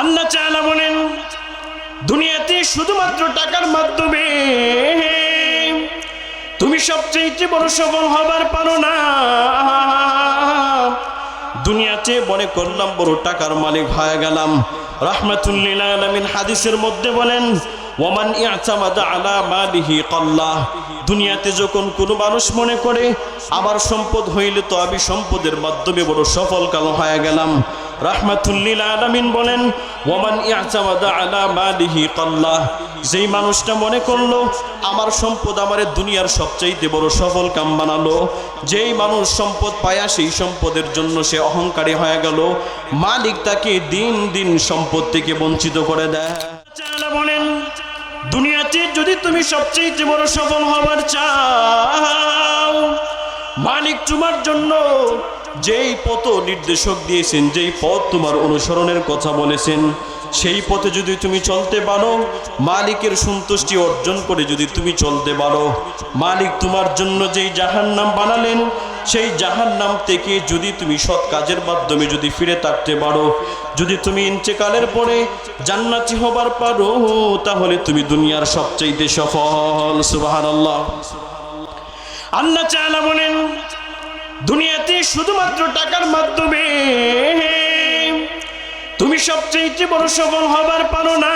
আল্লাহ চালা বলেন, দুনিয়াতে শুধুমাত্র টাকার মাধ্যমে তুমি সবচেয়ে বড় সফল হবার পারো না। দুনিয়াতে মনে করলাম বড় টাকার মালিক হয়ে গেলাম। রাহমাতুল্লিল হাদিসের মধ্যে বলেন, ওমান আলা দুনিয়াতে যখন কোনো মানুষ মনে করে, আমার সম্পদ হইলে তো আমি সম্পদের মাধ্যমে বড় সফল কাল হয়ে গেলাম। রাহমাতুল্লিল আলামিন বলেন ওমান ইয়াতামাদা আলা মালিহি কল্লাহ যেই মানুষটা মনে করল, আমার সম্পদ আমার দুনিয়ার সবচাইতে বড় সফল কাম বানালো। যেই মানুষ সম্পদ পায়া, সেই সম্পদের জন্য সে অহংকারী হয়ে গেল। মালিক তাকে দিন দিন সম্পদ থেকে বঞ্চিত করে দেয়। বলেন, দুনিয়াতে যদি তুমি সবচেয়ে বড় সফল হবার চাও, মালিক তোমার জন্য যেই পথ নির্দেশক দিয়েছেন, যেই পথ তোমার অনুসরণের কথা বলেছেন, সেই পথে যদি তুমি চলতে পারো, মালিকের সন্তুষ্টি অর্জন করে যদি তুমি চলতে পারো, মালিক তোমার জন্য যেই জাহান নাম বানালেন, সেই জাহান নাম থেকে যদি তুমি সৎ কাজের মাধ্যমে যদি ফিরে থাকতে পারো, যদি তুমি ইন্তেকালের পরে জান্নাতি হবার পারো, তাহলে তুমি দুনিয়ার সবচাইতে সফল। সুবহানাল্লাহ। আল্লাহ চালা বলেন দুনিয়াতে শুধুমাত্র টাকার মাধ্যমে। তুমি সবচেয়ে বড় সফল হবার পারো না।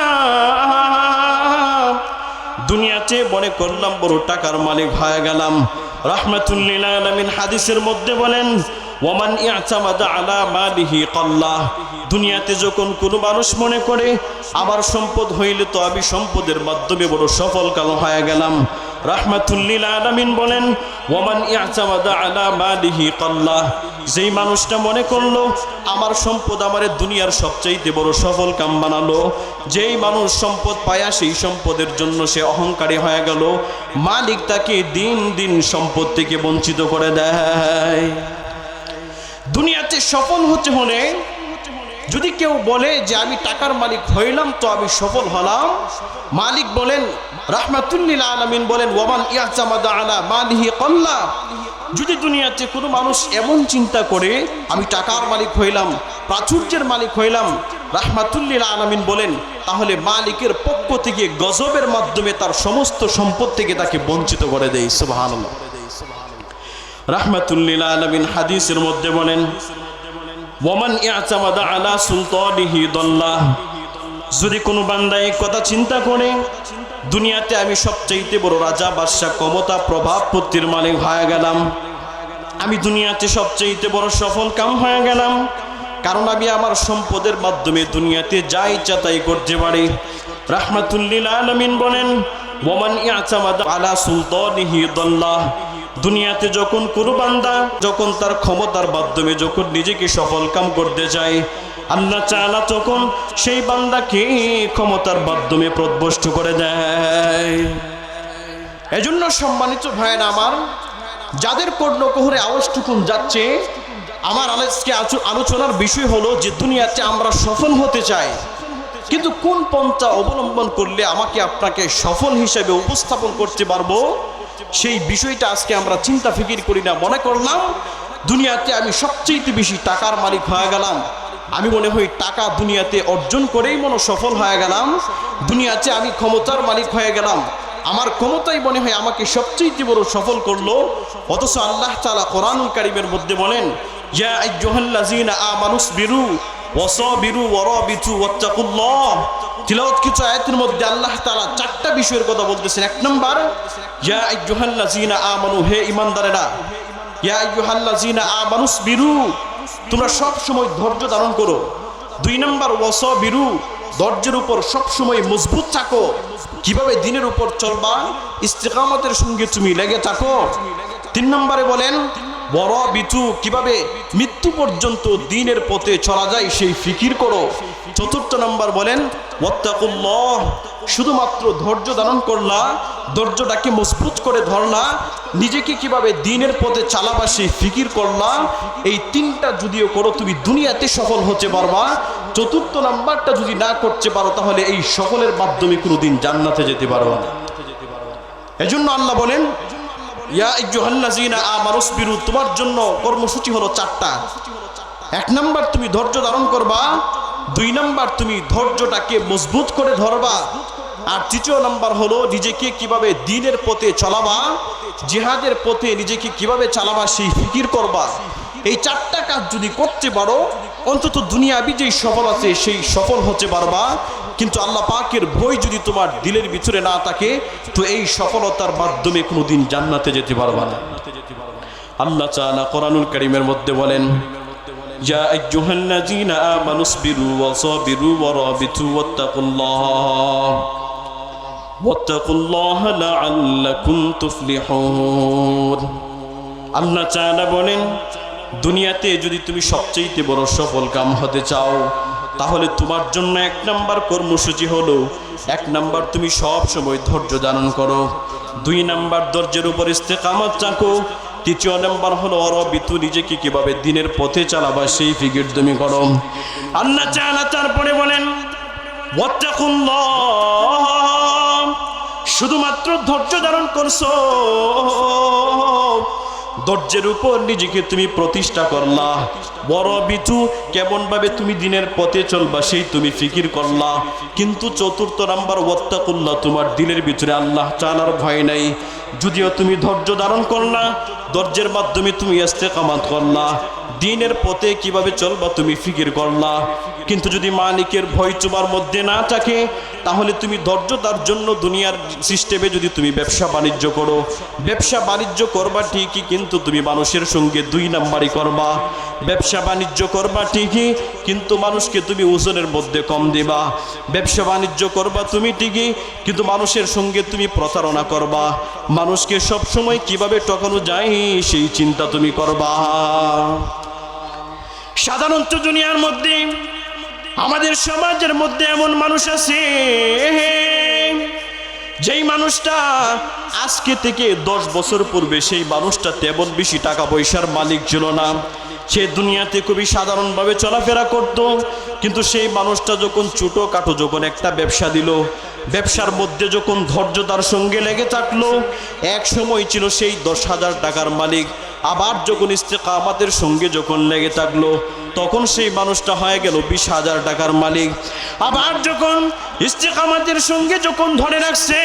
দুনিয়াতে মনে করলাম বড় টাকার মালিক হয়ে গেলাম। রাহমাতুল্লিল আলামিন হাদিসের মধ্যে বলেন, ওমান ইয়াতামাদা আলা মালিহি কল্লাহ দুনিয়াতে যখন কোনো মানুষ মনে করে, আমার সম্পদ হইলে তো আমি সম্পদের মাধ্যমে বড় সফল কাল হয়ে গেলাম। রাহমাতুল্লিল আলামিন বলেন ওমান যেই মানুষটা মনে করল, আমার সম্পদ আমার দুনিয়ার সবচাইতে বড় সফল কাম বানালো। যেই মানুষ সম্পদ পায়া, সেই সম্পদের জন্য সে অহংকারী হয়ে গেল। মালিক তাকে দিন দিন সম্পদ থেকে বঞ্চিত করে দেয়। দুনিয়াতে সফল হতে হলে, যদি কেউ বলে যে, আমি টাকার মালিক হইলাম তো আমি সফল হলাম মালিক বলেন রাহমাতুল্লিল আলামিন বলেন, ওয়ামান ইয়াজামাদা আলা মালিহি কল্লা। যদি দুনিয়াতে কোনো মানুষ এমন চিন্তা করে, আমি টাকার মালিক হইলাম, প্রাচুর্যের মালিক হইলাম রাহমাতুল্লিল আলামিন বলেন, তাহলে মালিকের পক্ষ থেকে গজবের মাধ্যমে তার সমস্ত সম্পদ থেকে তাকে বঞ্চিত করে দেয় সুবহানাল্লাহ। রাহমাতুল্লিল আলামিন হাদিসের মধ্যে বলেন ওমান ইয়াতামাদা আলা সুলতানিহি দল্লাহ যদি কোনো বান্দা এই কথা চিন্তা করে দুনিয়াতে আমি সবচাইতে বড় রাজা, বাদশাহ, ক্ষমতা, প্রভাব পত্তির মালিক হয়ে গেলাম। আমি দুনিয়াতে সবচাইতে বড় সফল কাম হয়ে গেলাম। কারণ আমি আমার সম্পদের মাধ্যমে দুনিয়াতে যা ইচ্ছা তাই করতে পারি। রাহমাতুল্লিল আলামিন বলেন, ওমান আলা সুলতানিহি দল্লাহ দুনিয়াতে যখন কোনো বান্দা, যখন তার ক্ষমতার মাধ্যমে যখন নিজেকে সফল কাম করতে চায় আল্লাহ চালা তখন সেই বান্দাকে ক্ষমতার মাধ্যমে প্রদবষ্ট করে দেয়। এজন্য সম্মানিত ভাইয়ের আমার, যাদের কর্ণকোহরে আওয়াজটুকুন যাচ্ছে, আমার আজকে আলোচনার বিষয় হলো যে দুনিয়াতে আমরা সফল হতে চাই, কিন্তু কোন পন্থা অবলম্বন করলে আমাকে আপনাকে সফল হিসেবে উপস্থাপন করতে পারব, সেই বিষয়টা আজকে আমরা চিন্তা ফিকির করি না, মনে করলাম দুনিয়াতে আমি সবচেয়ে বেশি টাকার মালিক হয়ে গেলাম। আমি মনে হই টাকা দুনিয়াতে অর্জন করেই মনে সফল হয়ে গেলাম। দুনিয়াতে আমি ক্ষমতার মালিক হয়ে গেলাম। আমার ক্ষমতাই মনে হয় আমাকে সবচেয়ে বড় সফল করল। অথচ আল্লাহ তালা কোরআনুল কারিমের মধ্যে বলেন কিছু আয়াতের মধ্যে আল্লাহ তাআলা চারটা বিষয়ের কথা বলতেছেন। এক নাম্বার, ইয়া আইয়ুহাল্লাযীনা আমানু, হে ঈমানদারেরা, ইয়া আইয়ুহাল্লাযীনা আমানুস বিরু তোমরা সব সময় ধৈর্য ধারণ করো। দুই নাম্বার, ওয়াসাবিরু, ধৈর্যের উপর সব সময় মজবুত থাকো। কীভাবে দিনের উপর চলবা? ইস্তেকামতের সঙ্গে তুমি লেগে থাকো। তিন নম্বরে বলেন বড় বিচু কীভাবে মৃত্যু পর্যন্ত দিনের পথে চলা যায় সেই ফিকির করো। চতুর্থ নম্বর বলেন, ওয়াত্তাকুল্লাহ শুধুমাত্র ধৈর্য ধারণ করলা ধৈর্যটাকে মজবুত করে ধরলা, নিজেকে কীভাবে দিনের পথে চালাবা ফিকির করলা, এই তিনটা যদিও করো, তুমি দুনিয়াতে সফল হতে পারবা। চতুর্থ নাম্বারটা যদি না করতে পারো, তাহলে এই সকলের মাধ্যমে কোনোদিন জান্নাতে যেতে পারবা না। এজন্য আল্লাহ বলেন, ইয়া আইয়ুহাল্লাযীনা আমানুসবিরু তোমার জন্য কর্মসূচি হলো চারটা। এক নাম্বার, তুমি ধৈর্য ধারণ করবা দুই নাম্বার তুমি ধৈর্যটাকে মজবুত করে ধরবা। আর তৃতীয় নাম্বার হলো নিজেকে কীভাবে দিনের পথে চলাবা, জিহাদের পথে নিজেকে কীভাবে চালাবা সেই ফিকির করবা। এই চারটা কাজ যদি করতে পারো, অন্তত দুনিয়াবি যেই সফল আছে সেই সফল হতে পারবা। কিন্তু আল্লাহ পাকের ভয় যদি তোমার দিলের ভিতরে না থাকে, তো এই সফলতার মাধ্যমে কোনোদিন জান্নাতে যেতে পারবা না। আল্লাহ চালা কোরআনুল করিমের মধ্যে বলেন يا أيها الذين آمنوا اصبروا وصابروا ورابطوا واتقوا الله واتقوا الله لعلكم تفلحون আল্লাহ চায়না বলেন দুনিয়াতে যদি তুমি সবচেয়ে বড় সফল কাম হতে চাও তাহলে তোমার জন্য এক নাম্বার কর্মসূচি হলো এক নাম্বার তুমি সব সময় ধৈর্য ধারণ করো দুই নাম্বার ধৈর্যের উপর ইস্তেকামত চাকো তৃতীয় নাম্বার হলো অরবিতু নিজেকে কীভাবে দিনের পথে চালাবা সেই ফিকির তুমি করো। আল্লাহ চায়না তারপরে বলেন শুধুমাত্র ধৈর্য ধারণ করছ। ধৈর্যের উপর নিজেকে তুমি প্রতিষ্ঠা করলা। বড় বিচু কেমন ভাবে তুমি দিনের পথে চলবা সেই তুমি ফিকির করলা। কিন্তু চতুর্থ নাম্বার, ওয়াত্তাকুল্লাহ তোমার দিলের ভিতরে আল্লাহ চালার ভয় নাই। যদিও তুমি ধৈর্য ধারণ করলা ধৈর্যের মাধ্যমে তুমি ইস্তেকামাত করলা। দিনের পথে কীভাবে চলবা তুমি ফিকির করলা। কিন্তু যদি মালিকের ভয় তোমার মধ্যে না থাকে, তাহলে তুমি ধৈর্য তার জন্য দুনিয়ার সিস্টেমে যদি তুমি ব্যবসা বাণিজ্য করো। ব্যবসা বাণিজ্য করবা ঠিকই, কিন্তু তুমি মানুষের সঙ্গে দুই নাম্বারই করবা। ব্যবসা বাণিজ্য করবা ঠিকই, কিন্তু মানুষকে তুমি ওজনের মধ্যে কম দিবা। ব্যবসা বাণিজ্য করবা তুমি ঠিকই, কিন্তু মানুষের সঙ্গে তুমি প্রতারণা করবা। মানুষকে সব সময় কীভাবে টকানো যায়, সেই চিন্তা তুমি করবা। সাধারণত দুনিয়ার মধ্যে, আমাদের সমাজের মধ্যে এমন মানুষ আছে, যেই মানুষটা আজকে থেকে দশ বছর পূর্বে সেই মানুষটা তেমন বেশি টাকা পয়সার মালিক ছিল না। সে দুনিয়াতে খুবই সাধারণভাবে চলাফেরা করত, কিন্তু সেই মানুষটা যখন ছোটো কাটো যখন একটা ব্যবসা দিল, ব্যবসার মধ্যে যখন ধৈর্য তার সঙ্গে লেগে থাকল, এক সময় ছিল সেই দশ হাজার টাকার মালিক আবার যখন ইস্তেকামাতের সঙ্গে যখন লেগে থাকল, তখন সেই মানুষটা হয়ে গেল বিশ হাজার টাকার মালিক। আবার যখন ইস্তেকামাতের সঙ্গে যখন ধরে রাখছে,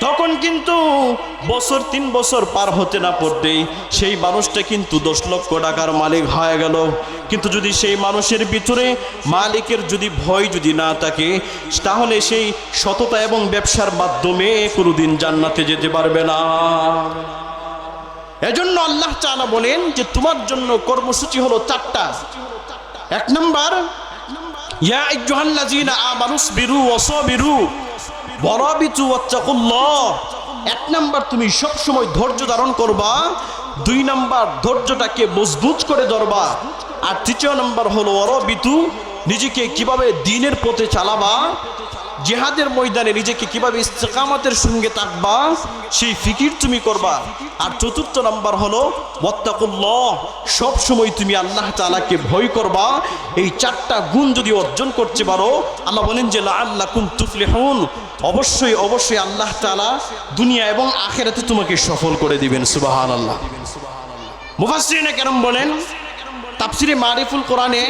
তখন কিন্তু বছর তিন বছর পার হতে না পড়তেই সেই মানুষটা কিন্তু দশ লক্ষ টাকার মালিক হয়ে গেল। কিন্তু যদি সেই মানুষের ভিতরে মালিকের যদি ভয় যদি না থাকে, তাহলে সেই সততা এবং ব্যবসার মাধ্যমে কোনোদিন জান্নাতে যেতে পারবে না। এজন্য আল্লাহ চালা বলেন যে তোমার জন্য কর্মসূচি হলো চারটা। এক নম্বর বিরু এক তুমি ধৈর্য ধারণ করবা। দুই নাম্বার, ধৈর্যটাকে মজবুত করে ধরবা। আর তৃতীয় নাম্বার হলো অরবিতু নিজেকে কীভাবে দিনের পথে চালাবা। জেহাদের ময়দানে নিজেকে কীভাবে ইস্তেকামাতের সঙ্গে থাকবা, সেই ফিকির তুমি করবা। আর চতুর্থ নাম্বার হলো, ওয়াত্তাকুল্লাহ, সব সময় তুমি আল্লাহ তালাকে ভয় করবা। এই চারটা গুণ যদি অর্জন করতে পারো, আল্লাহ বলেন যে, লাআল্লাকুম তুফলিহুন। অবশ্যই অবশ্যই আল্লাহ তালা দুনিয়া এবং আখেরাতে তোমাকে সফল করে দিবেন, সুবহানাল্লাহ। মুফাসসিরিনে কেরম বলেন, তাফসিরে মারিফুল কোরআনে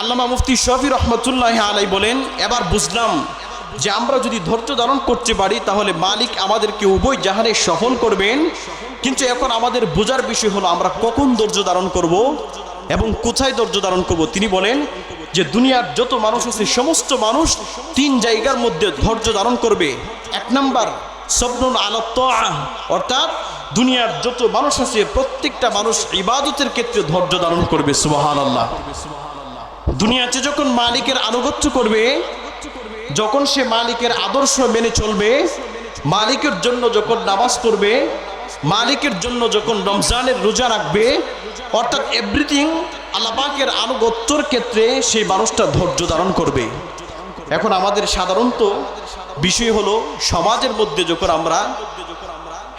আল্লামা মুফতি শফি রহমতুল্লাহ আলাই বলেন, এবার বুঝলাম যে আমরা যদি ধৈর্য ধারণ করতে পারি, তাহলে মালিক আমাদেরকে উভয় জাহানে সফল করবেন। কিন্তু এখন আমাদের বোঝার বিষয় হলো, আমরা কখন ধৈর্য ধারণ করব এবং কোথায় ধৈর্য ধারণ করব? তিনি বলেন যে, দুনিয়ার যত মানুষ আছে, সমস্ত মানুষ তিন জায়গার মধ্যে ধৈর্য ধারণ করবে। এক নাম্বার সবনুল আলত অর্থাৎ দুনিয়ার যত মানুষ আছে, প্রত্যেকটা মানুষ ইবাদতের ক্ষেত্রে ধৈর্য ধারণ করবে সুবাহান আল্লাহ দুনিয়াতে যখন মালিকের আনুগত্য করবে যখন সে মালিকের আদর্শ মেনে চলবে, মালিকের জন্য যখন নামাজ পড়বে, মালিকের জন্য যখন রমজানের রোজা রাখবে, অর্থাৎ এভরিথিং আল্লাপাকের আনুগত্যর ক্ষেত্রে সেই মানুষটা ধৈর্য ধারণ করবে। এখন আমাদের সাধারণত বিষয় হলো সমাজের মধ্যে যখন আমরা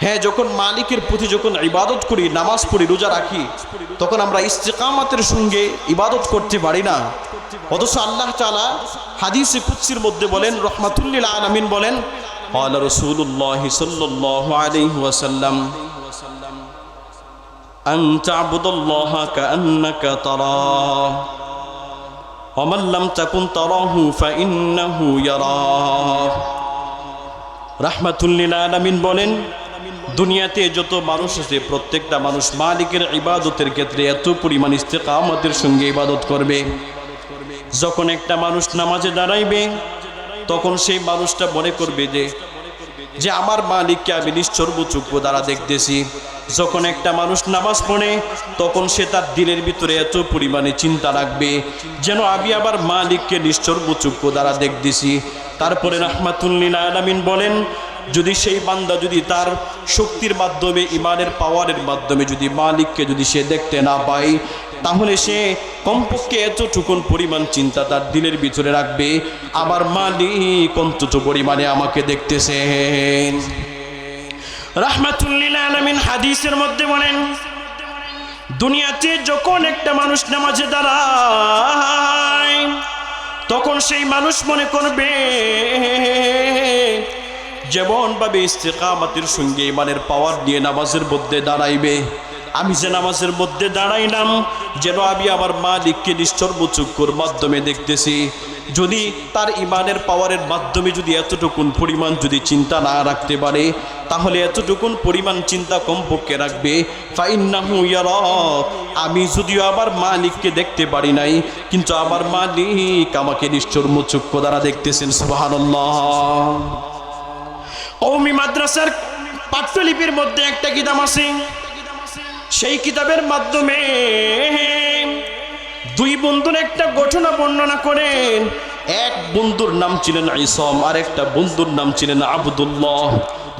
হ্যাঁ যখন মালিকের প্রতি যখন ইবাদত করি নামাজ পড়ি রোজা রাখি তখন আমরা ইস্তেকামাতের সঙ্গে ইবাদত করতে পারি না অথচ আল্লাহ তালা হাদিসে কুৎসির মধ্যে বলেন রহমাতুল্লিল আলমিন বলেন قال رسول الله صلى الله عليه وسلم أن تعبد الله كأنك تراه অমাল্লাম চাকুন তরহু ফাইন্নাহু ইয়ারাক রাহমাতুল্লিল আলামিন বলেন দুনিয়াতে যত মানুষ আছে, প্রত্যেকটা মানুষ মালিকের ইবাদতের ক্ষেত্রে এত পরিমাণ ইস্তেকামতের সঙ্গে ইবাদত করবে। যখন একটা মানুষ নামাজে দাঁড়াইবে, তখন সেই মানুষটা মনে করবে যে যে আমার মালিককে আমি নিশ্চর্ব চক্ষু দ্বারা দেখতেছি। যখন একটা মানুষ নামাজ পড়ে, তখন সে তার দিলের ভিতরে এত পরিমাণে চিন্তা রাখবে, যেন আমি আবার মালিককে নিশ্চর্ব চক্ষু দ্বারা দেখতেছি। তারপরে রহমাতুল্লিল আলামিন বলেন যদি সেই বান্দা যদি তার শক্তির মাধ্যমে, ইমানের পাওয়ারের মাধ্যমে যদি মালিককে যদি সে দেখতে না পায়, তাহলে সে কমপক্ষে এতটুকুন পরিমাণ চিন্তা তার দিলের ভিতরে রাখবে। আমার মালিক অন্তত পরিমাণে আমাকে দেখতেছেন। রাহমাতুল্লিল হাদিসের মধ্যে বলেন, দুনিয়াতে যখন একটা মানুষ নামাজে দাঁড়ায়, তখন সেই মানুষ মনে করবে যেমনভাবে ইস্তেকামাতের সঙ্গে ইমানের পাওয়ার নিয়ে নামাজের মধ্যে দাঁড়াইবে, আমি যে নামাজের মধ্যে দাঁড়াইলাম, যেন আমি আমার মালিককে নিশ্চর্ব চক্ষুর মাধ্যমে দেখতেছি। যদি তার ইমানের পাওয়ারের মাধ্যমে যদি এতটুকুন পরিমাণ যদি চিন্তা না রাখতে পারে, তাহলে এতটুকুন পরিমাণ চিন্তা কমপক্ষে রাখবে। ইয়ারাক আমি যদিও আমার মালিককে দেখতে পারি নাই, কিন্তু আমার মালিক আমাকে নিশ্চর্ম চক্ষু দ্বারা দেখতেছেন, সুবহানাল্লাহ। কৌমি মাদ্রাসার পাঠ্যলিপির মধ্যে একটা কিতাব আছে। সেই কিতাবের মাধ্যমে দুই বন্ধুর একটা ঘটনা বর্ণনা করেন। এক বন্ধুর নাম ছিলেন ইসম আর একটা বন্ধুর নাম ছিলেন আবদুল্লাহ।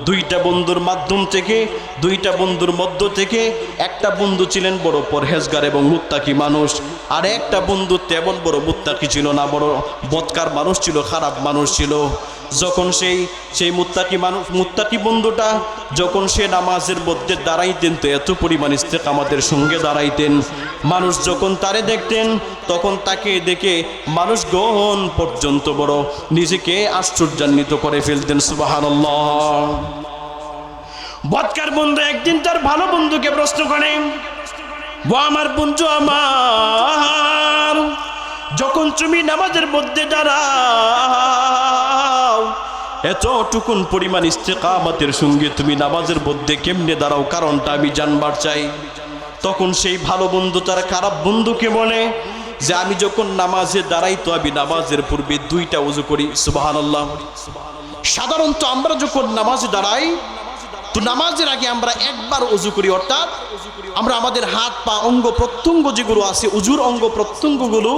দুইটা বন্ধুর মাধ্যম থেকে, দুইটা বন্ধুর মধ্য থেকে একটা বন্ধু ছিলেন বড় পরহেজগার এবং মুত্তাকি মানুষ, আর একটা বন্ধু তেমন বড় মুত্তাকি ছিল না, বড় বৎকার মানুষ ছিল, খারাপ মানুষ ছিল। যখন সেই সেই মুত্তাকি মানুষ, মুত্তাকি বন্ধুটা যখন সে নামাজের মধ্যে দাঁড়াইতেন তো এত পরিমাণ ইস্তেকামাতের সঙ্গে দাঁড়াইতেন। মানুষ যখন তারে দেখতেন, তখন তাকে দেখে মানুষ গহন পর্যন্ত বড় নিজেকে আশ্চর্যান্বিত করে ফেলতেন সুবাহান্লাহ বৎকার বন্ধু একদিন তার ভালো বন্ধুকে প্রশ্ন করেন ও আমার বন্ধু আমার, যখন তুমি নামাজের মধ্যে দাঁড়াও এতটুকুন পরিমাণ ইস্তেকামাতের সঙ্গে তুমি নামাজের মধ্যে কেমনে দাঁড়াও? কারণটা আমি জানবার চাই। তখন সেই ভালো বন্ধু, তার খারাপ বন্ধুকে বলে যে, আমি যখন নামাজে দাঁড়াই তো আমি নামাজের পূর্বে দুইটা উজু করি। সুবাহান সাধারণত আমরা যখন নামাজে দাঁড়াই, তো নামাজের আগে আমরা একবার উজু করি, অর্থাৎ আমরা আমাদের হাত, পা, অঙ্গ প্রত্যঙ্গ যেগুলো আছে, উজুর অঙ্গ প্রত্যঙ্গগুলো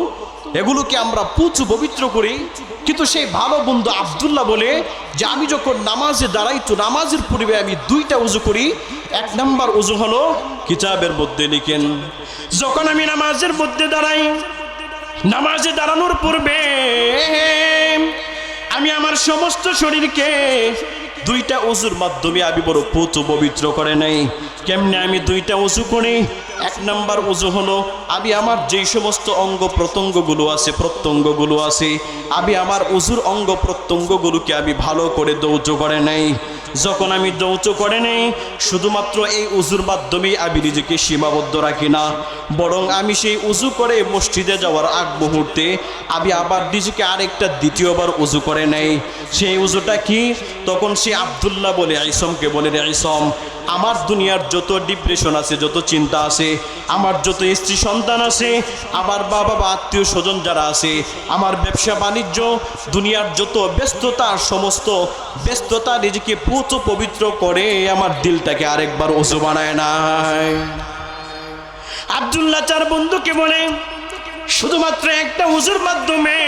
এগুলোকে আমরা পুচু পবিত্র করি। কিন্তু সেই ভালো বন্ধু আবদুল্লাহ বলে যে, আমি যখন নামাজে দাঁড়াই তো নামাজের পূর্বে আমি দুইটা উজু করি। এক নাম্বার উজু হলো কিতাবের মধ্যে লিখেন, যখন আমি নামাজের মধ্যে দাঁড়াই, নামাজে দাঁড়ানোর পূর্বে আমি আমার সমস্ত শরীরকে দুইটা উজুর মাধ্যমে আমি বড় পুত পবিত্র করে নেই। কেমনে আমি দুইটা উজু করি? এক নাম্বার উজু হলো, আমি আমার যেই সমস্ত অঙ্গ প্রত্যঙ্গগুলো আছে প্রত্যঙ্গগুলো আছে, আমি আমার উজুর অঙ্গ প্রত্যঙ্গগুলোকে আমি ভালো করে দৌজ করে নেই। যখন আমি দৌচ করে নেই, শুধুমাত্র এই উজুর মাধ্যমেই আমি নিজেকে সীমাবদ্ধ রাখি না, বরং আমি সেই উজু করে মসজিদে যাওয়ার আগ মুহূর্তে আমি আবার নিজেকে আরেকটা দ্বিতীয়বার উজু করে নেই। সেই উজুটা কি? তখন সে আবদুল্লাহ বলে আইসমকে বলে রে আইসম আমার দুনিয়ার যত ডিপ্রেশন আছে, যত চিন্তা আছে, আমার যত স্ত্রী সন্তান আছে, আমার বাবা বা আত্মীয় স্বজন যারা আছে, আমার ব্যবসা বাণিজ্য, দুনিয়ার যত ব্যস্ততা সমস্ত ব্যস্ততা নিজেকে পুত পবিত্র করে, আমার দিলটাকে আরেকবার ওজু বানায় নাই। আবদুল্লাহ চার বন্ধুকে বলে, শুধুমাত্র একটা উজুর মাধ্যমে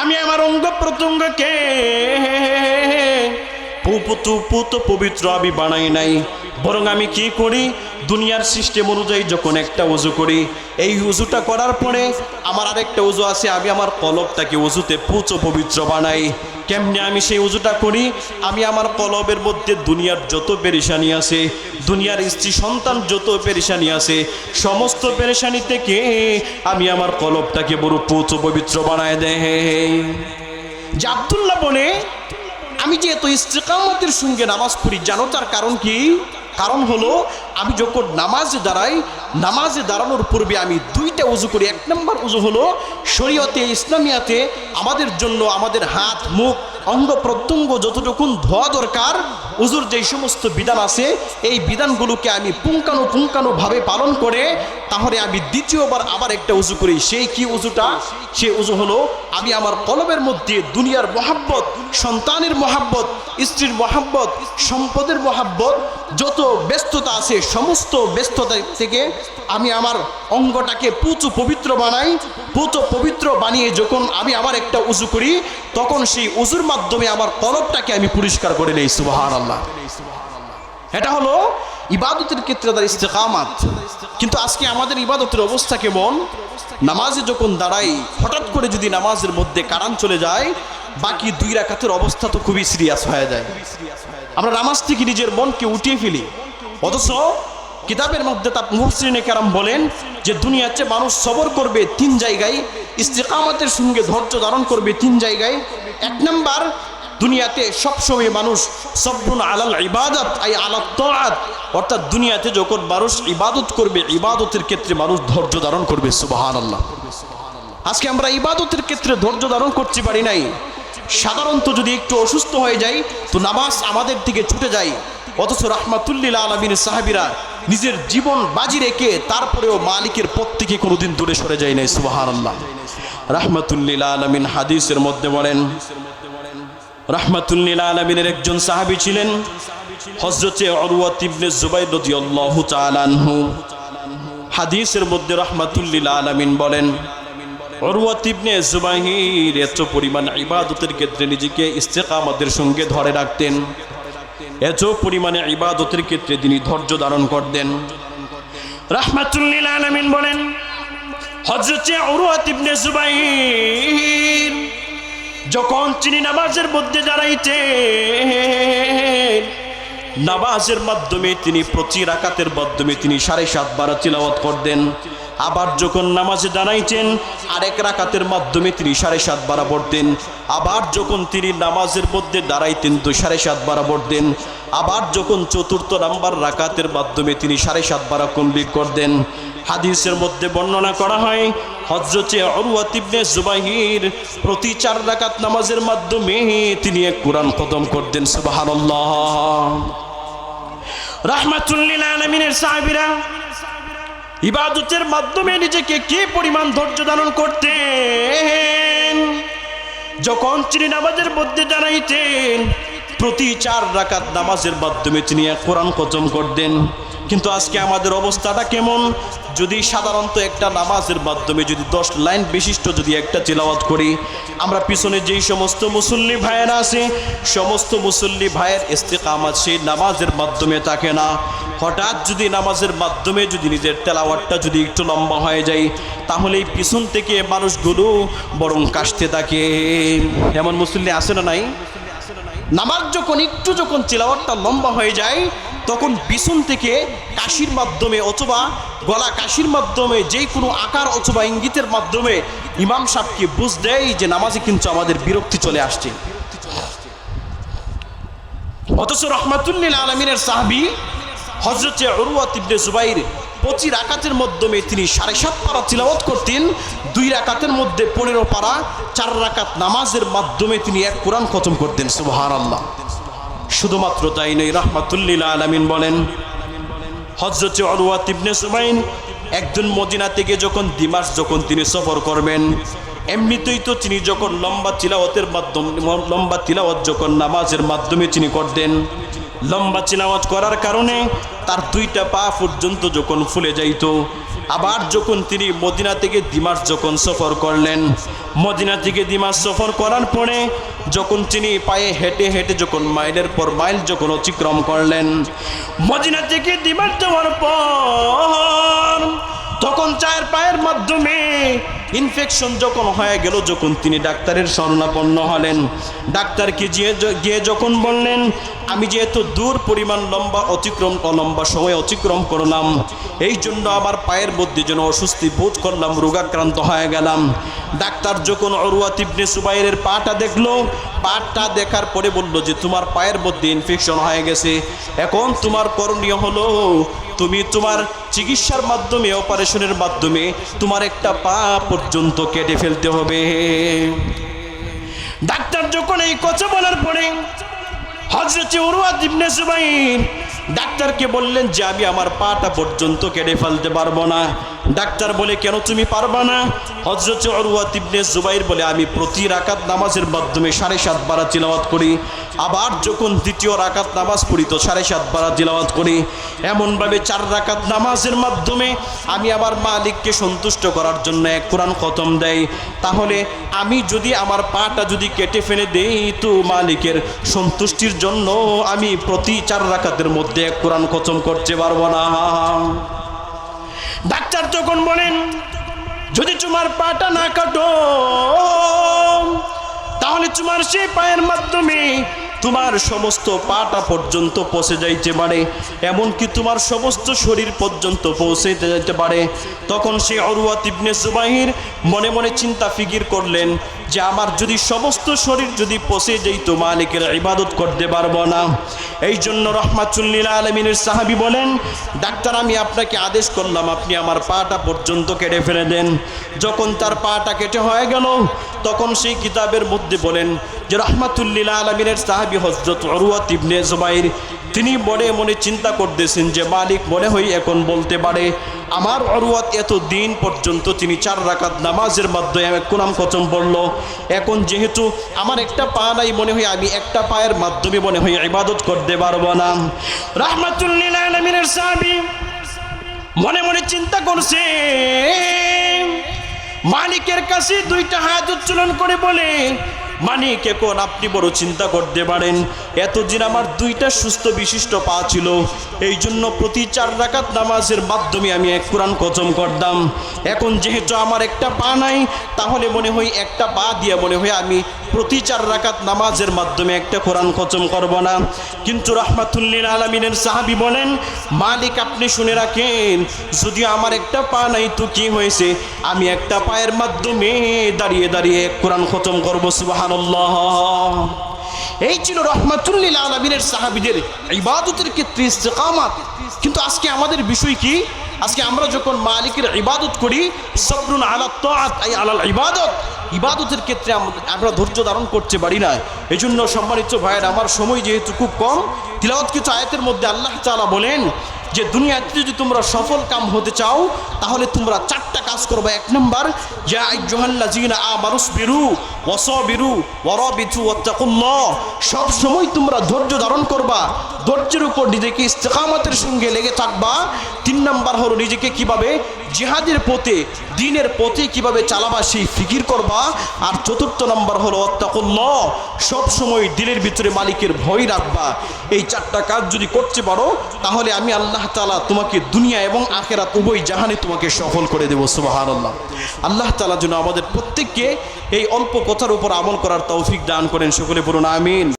আমি আমার অঙ্গ প্রত্যঙ্গকে পুত পবিত্র আমি বানাই নাই। বরং আমি কি করি? দুনিয়ার সিস্টেম অনুযায়ী যখন একটা উজু করি, এই উজুটা করার পরে আমার আরেকটা উজু আছে, আমি আমার কলবটাকে উজুতে পুচ পবিত্র বানাই। কেমনে আমি সেই উজুটা করি? আমি আমার কলবের মধ্যে দুনিয়ার যত পেরেশানি আছে, দুনিয়ার স্ত্রী সন্তান যত পেরেশানি আছে, সমস্ত পেরেশানি থেকে আমি আমার কলবটাকে বড় পুচ পবিত্র বানায় দেয়। যে আবদুল্লাহ বলে আমি যে এত ইস্তেকামতের সঙ্গে নামাজ পড়ি জানো তার কারণ কি? কারণ হলো আমি যখন নামাজে দাঁড়াই, নামাজে দাঁড়ানোর পূর্বে আমি দুইটা উজু করি। এক নম্বর উজু হলো শরীয়তে, ইসলামিয়াতে আমাদের জন্য আমাদের হাত, মুখ, অঙ্গ প্রত্যঙ্গ যতটুকুন ধোয়া দরকার, উজুর যেই সমস্ত বিধান আছে, এই বিধানগুলোকে আমি পুঙ্কানু পুঙ্কানুভাবে পালন করে, তাহলে আমি দ্বিতীয়বার আবার একটা উজু করি। সেই কি উজুটা? সেই উজু হলো আমি আমার কলবের মধ্যে দুনিয়ার মহাব্বত, সন্তানের মহাব্বত, স্ত্রীর মহাব্বত, সম্পদের মহাব্বত, যত ব্যস্ততা আছে সমস্ত ব্যস্ততা থেকে আমি আমার অঙ্গটাকে পুচু পবিত্র বানাই পুচু পবিত্র বানিয়ে যখন আমি আবার একটা উজু করি, তখন সেই উজুর মাধ্যমে আমার কলবটাকে আমি পরিষ্কার করে নেই সুবাহান আল্লাহ এটা হলো ইবাদতের ক্ষেত্রে তার ইস্তেকামাত। কিন্তু আজকে আমাদের ইবাদতের অবস্থা কেমন? নামাজে যখন দাঁড়াই, হঠাৎ করে যদি নামাজের মধ্যে কারান চলে যায়, বাকি দুই রাকাতের অবস্থা তো খুবই সিরিয়াস হয়ে যায়। আমরা নামাজ থেকে নিজের মনকে উঠিয়ে ফেলি। অথচ কিতাবের মধ্যে তার মুহসিনে কারাম বলেন যে দুনিয়াতে মানুষ সবর করবে তিন জায়গায়, ইস্তেকামতের সঙ্গে ধৈর্য ধারণ করবে তিন জায়গায়। এক নম্বর, দুনিয়াতে সবসময় মানুষ সব্রুন আলাল ইবাদত, আই আলাল তোয়াত অর্থাৎ দুনিয়াতে যখন মানুষ ইবাদত করবে, ইবাদতের ক্ষেত্রে মানুষ ধৈর্য ধারণ করবে সুবাহান আল্লাহ আজকে আমরা ইবাদতের ক্ষেত্রে ধৈর্য ধারণ করতে পারি নাই। সাধারণত যদি একটু অসুস্থ হয়ে যাই, তো নামাজ আমাদের দিকে ছুটে যায়। অথচ রাহমাতুল্লিল আলমিন সাহাবিরা নিজের জীবন বাজি রেখে তারপরেও মালিকের পথ থেকে কোনোদিন দূরে সরে যায় নাই সুবাহান আল্লাহ রাহমাতুল্লিল আলমিন হাদিসের মধ্যে বলেন, রাহমাতুল্লিল আলমিনের একজন সাহাবি ছিলেন হজরতে তাআলা আনহু। হাদিসের মধ্যে রাহমাতুল্লিল আলমিন বলেন অরুয়াত ইবনে জুবাহির এত পরিমাণ ইবাদতের ক্ষেত্রে নিজেকে সঙ্গে ধরে রাখতেন। পরিমাণে ক্ষেত্রে তিনি ধৈর্য ধারণ করতেন। বলেন যখন তিনি নামাজের মধ্যে দাঁড়াইতেন, নামাজের মাধ্যমে তিনি প্রতি রাকাতের মাধ্যমে তিনি সাড়ে সাত বারো তিলাওয়াত করতেন। আবার যখন নামাজে দাঁড়াইছেন, আরেক রাকাতের মাধ্যমে তিনি সাড়ে সাত বারা পড়তেন আবার যখন তিনি নামাজের মধ্যে দাঁড়াইতেন তো সাড়ে সাত বারা পড়তেন আবার যখন চতুর্থ নাম্বার রাকাতের মাধ্যমে তিনি সাড়ে সাত বারা কমপ্লিট করতেন হাদিসের মধ্যে বর্ণনা করা হয় হজরতে অরুয়াত ইবনে জুবাহির প্রতি চার রাকাত নামাজের মাধ্যমে তিনি এক কোরআন খতম করতেন সুবহানাল্লাহ। রাহমাতুল্লিল আলামিনের সাহাবীরা ইবাদতের মাধ্যমে নিজেকে কি পরিমাণ ধৈর্য ধারণ করতেন? যখন তিনি নামাজের মধ্যে দাঁড়াইতেন, প্রতি চার রাকাত নামাজের মাধ্যমে তিনি এক কোরআন খতম করতেন। কিন্তু আজকে আমাদের অবস্থাটা কেমন? যদি সাধারণত একটা নামাজের মাধ্যমে যদি দশ লাইন বিশিষ্ট যদি একটা তেলাওয়াত করি, আমরা পিছনে যেই সমস্ত মুসল্লি ভাইয়েরা আছে, সমস্ত মুসল্লি ভাইয়ের ইস্তেকামাত সেই নামাজের মাধ্যমে থাকে না। হঠাৎ যদি নামাজের মাধ্যমে যদি নিজের তেলাওয়াতটা যদি একটু লম্বা হয়ে যায় তাহলে পিছন থেকে মানুষগুলো বরং কাশতে থাকে। এমন মুসল্লি আছে না নাই? নামাজ যখন একটু যখন চিলাওয়াতটা লম্বা হয়ে যায় তখন পিছন থেকে কাশির মাধ্যমে অথবা গলা কাশির মাধ্যমে যেই কোনো আকার অথবা ইঙ্গিতের মাধ্যমে ইমাম সাহেবকে বুঝ দেয় যে নামাজে কিন্তু আমাদের বিরক্তি চলে আসছে। অথচ রহমাতুল্লিল আলমিনের সাহাবি হজরতে অরুয়াত ইবনে জুবাইর পঁচিশ রাকাতের মাধ্যমে তিনি সাড়ে সাত পারা চিলাবত করতেন, দুই রাকাতের মধ্যে পনেরো পারা, চার রাকাত নামাজের মাধ্যমে তিনি এক কোরআন খতম করতেন সুবহান আল্লাহ শুধুমাত্র তাই নয়, রহমাতুল্লিল আলমিন বলেন হজরত অরুয়াত ইবনে সুবাইন একজন মদিনা থেকে যখন দিমাস যখন তিনি সফর করবেন, এমনিতেই তো তিনি যখন লম্বা তিলাওয়াতের মাধ্যমে লম্বা তিলাওয়াত যখন নামাজের মাধ্যমে তিনি করতেন, লম্বা চিলাওয়াত করার কারণে তার দুইটা পা পর্যন্ত যখন ফুলে যাইত আবার যখন তিনি মদিনা থেকে দিমাস যখন সফর করলেন, মদিনা থেকে দিমাস সফর করার পরে যখন তিনি পায়ে হেঁটে হেঁটে যখন মাইলের পর মাইল যখন অতিক্রম করলেন, মদিনা থেকে দিমাস যাওয়ার পর তখন চায়ের পায়ের মাধ্যমে ইনফেকশন যখন হয়ে গেল, যখন তিনি ডাক্তারের শরণাপন্ন হলেন, ডাক্তারকে গিয়ে গিয়ে যখন বললেন, আমি যেহেতু দূর পরিমাণ লম্বা অতিক্রম, লম্বা সময় অতিক্রম করলাম, এই জন্য আমার পায়ের মধ্যে যেন অস্বস্তি বোধ করলাম, রোগাক্রান্ত হয়ে গেলাম। ডাক্তার যখন অরুয়া তিবনে সুবাইরের পাটা দেখল, পাটা দেখার পরে বলল যে, তোমার পায়ের মধ্যে ইনফেকশন হয়ে গেছে। এখন তোমার করণীয় হলো তুমি তোমার চিকিৎসার মাধ্যমে, অপারেশনের মাধ্যমে তোমার একটা পা পর্যন্ত কেটে ফেলতে হবে। ডাক্তার যখন এই কথা বলার পরে হজরত ডাক্তারকে বললেন যে, আমি আমার পাটা পর্যন্ত কেটে ফেলতে পারব না। ডাক্তার বলে, কেন তুমি পারবা না? হজরত উরওয়া ইবনে জুবাইর বলে, আমি প্রতি রাকাত নামাজের মাধ্যমে সাড়ে সাত বারা তিলাওয়াত করি। আবার যখন দ্বিতীয় রাকাত নামাজ পড়ি, তো সাড়ে সাত বারা তিলাওয়াত করি। এমনভাবে চার রাকাত নামাজের মাধ্যমে আমি আমার মালিককে সন্তুষ্ট করার জন্য এক কোরআন খতম দেয় তাহলে আমি যদি আমার পাটা যদি কেটে ফেলে দেই, তো মালিকের সন্তুষ্টির জন্য আমি প্রতি চার রাকাতের মধ্যে এক কোরআন খতম করতে পারব না। ডাক্তার যখন বলেন, যদি তোমার পাটা না কাটো, তাহলে তোমার সেই পায়ের মাধ্যমে তোমার সমস্ত পাটা পর্যন্ত পৌঁছে যাইতে পারে। এমনকি তোমার সমস্ত শরীর পর্যন্ত পৌঁছে যাইতে পারে। তখন সে অরুয়া তিবনে সুবাহির মনে মনে চিন্তা ফিকির করলেন যে আমার যদি সমস্ত শরীর যদি পচে যেত মালিকের ইবাদত করতে পারব না। এই জন্য রহমাতুল্লিল আলমিনের সাহাবি বলেন, ডাক্তার, আমি আপনাকে আদেশ করলাম, আপনি আমার পাটা পর্যন্ত কেটে ফেলে দেন। যখন তার পাটা কেটে হয়ে গেল, তখন সেই কিতাবের মধ্যে বলেন যে রহমাতুল্লিল আলমিনের সাহাবি হজরত অরুয়া তিবনে জুবাইর তিনি মনে মনে চিন্তা করতেছেন যে মালিক মনে হয় এখন বলতে পারে, আমার অরুয়াত এত দিন পর্যন্ত তিনি চার রাকাত নামাজের মাধ্যমে কোনাম কচম পড়ল এখন যেহেতু আমার একটা পা নাই, মনে হয় আমি একটা পায়ের মাধ্যমে মনে হয় ইবাদত করতে পারব না। রহমাতুল্লিল আলমিনের সাহাবি মনে মনে চিন্তা করছে। মালিকের কাছে দুইটা হাত উচ্চারণ করে বলে মানিক এখন আপনি বড় চিন্তা করতে পারেন। এতদিন আমার দুইটা সুস্থ বিশিষ্ট পা ছিল। এই জন্য প্রতি চার রাকাত নামাজের মাধ্যমে আমি এক কোরআন কচম করতাম। এখন যেহেতু আমার একটা পা নাই, তাহলে মনে হয় একটা পা দিয়ে মনে হয় আমি প্রতি চার রাকাত নামাজের মাধ্যমে একটা কোরআন কচম করব না। কিন্তু রহমাতুল্লিল আলমিনের সাহাবি বলেন, মালিক, আপনি শুনে রাখেন, যদি আমার একটা পা নাই তো কি হয়েছে? আমি একটা পায়ের মাধ্যমে দাঁড়িয়ে দাঁড়িয়ে কোরআন খতম করব সুবাহান এই ছিল রহমাতুল্লিল আলমিনের সাহাবিদের ইবাদতের ক্ষেত্রে ইস্তেকামাত। কিন্তু আজকে আমাদের বিষয় কি? আজকে আমরা যখন মালিকের ইবাদত করি, সবরুন আলা তাত আই আলাল ইবাদত, ইবাদতের ক্ষেত্রে আমরা ধৈর্য ধারণ করতে পারি না। এই জন্য সম্মানিত ভাইয়ের, আমার সময় যেহেতু খুব কম, তিলাওয়াত কিছু আয়াতের মধ্যে আল্লাহ তালা বলেন যে দুনিয়াতে যদি তোমরা সফল কাম হতে চাও, তাহলে তোমরা চারটা কাজ করবে। এক নম্বর আ মানুষ বিরু ওয়াসবিরু ওয়ারাবিতু ওয়াত্তাকুল্লাহ। সব সময় তোমরা ধৈর্য ধারণ করবা, ধৈর্যের উপর নিজেকে ইস্তেকামতের সঙ্গে লেগে থাকবা। তিন নম্বর হলো নিজেকে কীভাবে জিহাদের পথে, দিনের পথে কীভাবে চালাবা সেই ফিকির করবা? আর চতুর্থ নম্বর হলো সব সময় দিলের ভিতরে মালিকের ভয় রাখবা। এই চারটা কাজ যদি করতে পারো, তাহলে আমি আল্লাহ তাআলা তোমাকে দুনিয়া এবং আখেরাত উভয় জাহানে তোমাকে সফল করে দেবো, সুবহানাল্লাহ। আল্লাহ তাআলা যেন আমাদের প্রত্যেককে এই অল্প কথার উপর আমল করার তৌফিক দান করেন। সকলে বলুন, আমিন।